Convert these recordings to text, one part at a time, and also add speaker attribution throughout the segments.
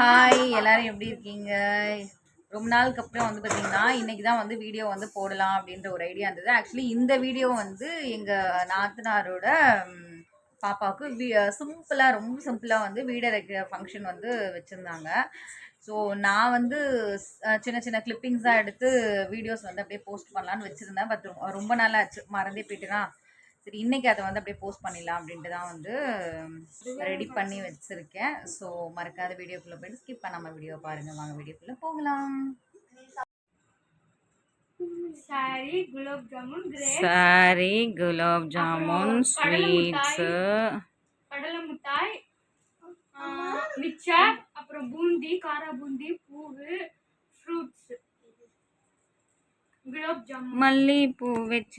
Speaker 1: Hi எல்லாரும் எப்படி இருக்கீங்க? ரொம்ப நாளுக்கு அப்புறம் வந்து பார்த்தீங்கன்னா இன்றைக்கி தான் வந்து வீடியோ வந்து போடலாம் அப்படின்ற ஒரு ஐடியா இருந்தது ஆக்சுவலி இந்த வீடியோ வந்து எங்கள் நாத்தனாரோட பாப்பாவுக்கு பாப்பாவுக்கு சிம்பிளாக ரொம்ப சிம்பிளாக வந்து வீடு ஃபங்க்ஷன் வந்து வச்சுருந்தாங்க. ஸோ நான் வந்து சின்ன சின்ன கிளிப்பிங்ஸாக எடுத்து வீடியோஸ் வந்து அப்படியே போஸ்ட் பண்ணலான்னு வச்சுருந்தேன். பட் ரொம்ப நாளாச்சு மறந்தே போயிட்டுனா? சரி இன்னைக்கு அதை வந்து அப்படியே போஸ்ட் பண்ணிடலாம் அப்படின்ட்டு தான் வந்து ரெடி பண்ணி வச்சுருக்கேன். ஸோ மறக்காத வீடியோக்குள்ளே போயிட்டு ஸ்கிப் பண்ணாமல் வீடியோ பாருங்கள் வாங்க வீடியோக்குள்ளே போகலாம்.
Speaker 2: Sorry gulab jamun
Speaker 1: sorry gulab
Speaker 2: jamun, sweets, கடலை மிட்டாய். மிக்சர் அப்புறம் பூந்தி காரா பூந்தி பூவு ஃப்ரூட்ஸ் குலாப் ஜாமுன்.
Speaker 1: மல்லிகைப்பூ வச்சு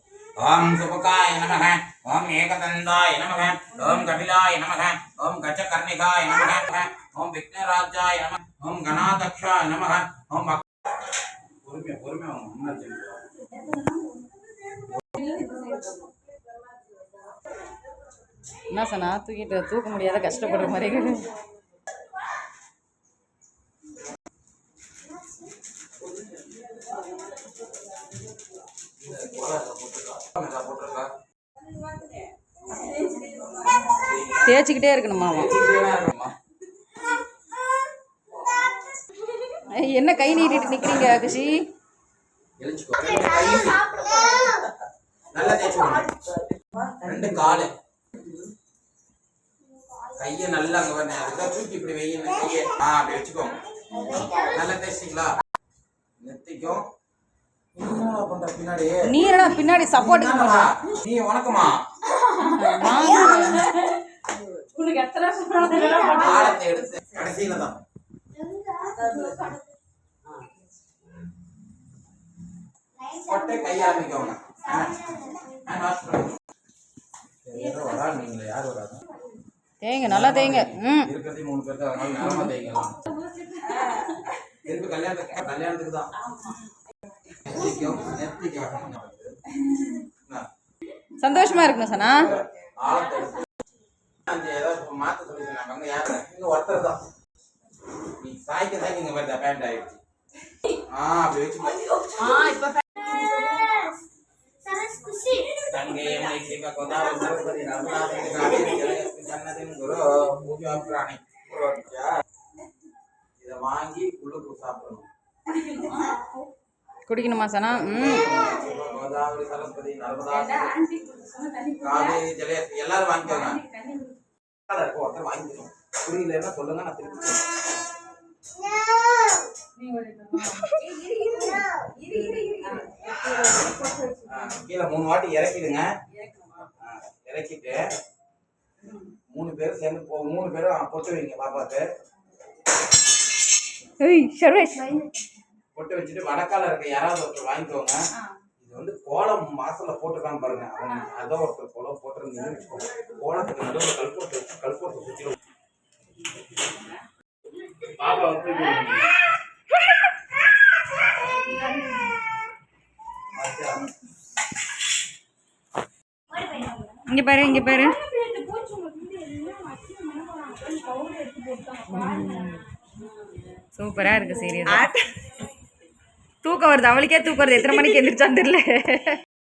Speaker 3: ஓம் சுபுகாய நமக ஓம் ஏகதந்தாய நமக ஓம் கபிலாய நமக ஓம் கஜகர்ணிகாய நமக ஓம் விக்னராஜாய நம ஓம் கணாதக்ஷாய நமக ஓம் பொறுமையா பொறுமையா அம்மா சொல்லுங்க.
Speaker 1: என்ன சொன்னா தூக்கிட்டு தூக்க முடியாத கஷ்டப்படுற மாதிரி தேய்ச்சிக்கிட்டே இருக்கணுமா? என்ன கை நீட்டிட்டு நிற்கிறீங்க குஷி
Speaker 3: எழுச்சிக்கோ. ரெண்டு காலு. கைய நல்லா அங்க பாருங்க. அதுதான் தூக்கி இப்படி வைங்க கையை? ஆ அப்படி வச்சுக்கோங்க நல்லா தேய்ச்சிங்களா? நெத்திக்கும். இன்னும் பண்ற பின்னாடி?
Speaker 1: நீ பின்னாடி
Speaker 3: என்னம்மா? நீ வணக்கமா ஆழத்தை எடுத்து கடைசியில தான். கொட்டை கையை ஆரம்பிக்கோங்க ஆ. ஆ, wash பண்ணுங்க. யாரோ வராங்க நீங்களே யார் வராங்க
Speaker 1: தேங்க நல்லா தேங்க ம்.
Speaker 3: மூணு பேர் தான் அதனால திருப்பி கல்யாணத்துக்கு கல்யாணத்துக்கு தான்?
Speaker 1: சந்தோஷமா இருக்கணும் சனா.
Speaker 3: அந்த ஏதாவது மாத்த சொல்லி சொன்னாங்க யாரு? இன்னும் ஒருத்தர் தான். நீ சாய்க்க சாய்க்க இங்க பாரு பேண்ட் ஆயிடுச்சு. ஆ அப்படி வச்சு உள்ளுக்கு சாப்பிடணும்.
Speaker 1: குடிக்கணுமா சனா?
Speaker 3: கோதாவரி சரஸ்வதி நர்மதாதேவி காவேரி ஜலயஸ்மி எல்லாரும் வாங்கிக்கோங்க. நல்லா இருக்கும், ஒருத்தர் வாங்கிக்கணும் புரியலன்னா சொல்லுங்க நான் திருப்பி கீழே மூணு வாட்டி இறக்கிடுங்க. இறக்கிட்டு மூணு பேரும் சேர்ந்து போ மூணு பேரும் பொட்டு வைங்க பாப்பாக்கு. பொட்டு வச்சுட்டு வடக்கால இருக்க யாராவது ஒருத்தர் வாங்கிக்கோங்க. கோலம் வாசல்ல போட்டுருக்காங்க பாருங்க. அவங்க அதோ ஒருத்தர் கோலம் போட்டிருந்தீங்கன்னு வச்சுக்கோங்க. கோலத்துக்கு நடுவில் கல்போட்டு வச்சு கல்போட்டு சுற்றிடும் பாப்பா வந்து?
Speaker 1: இங்க பாரு இங்க பாரு. சூப்பரா இருக்கு சீரியல். தூக்கம் வருது. அவளுக்கே தூக்கம் வருது. எத்தனை மணிக்கு எந்திரிச்சான்னு தெரியல.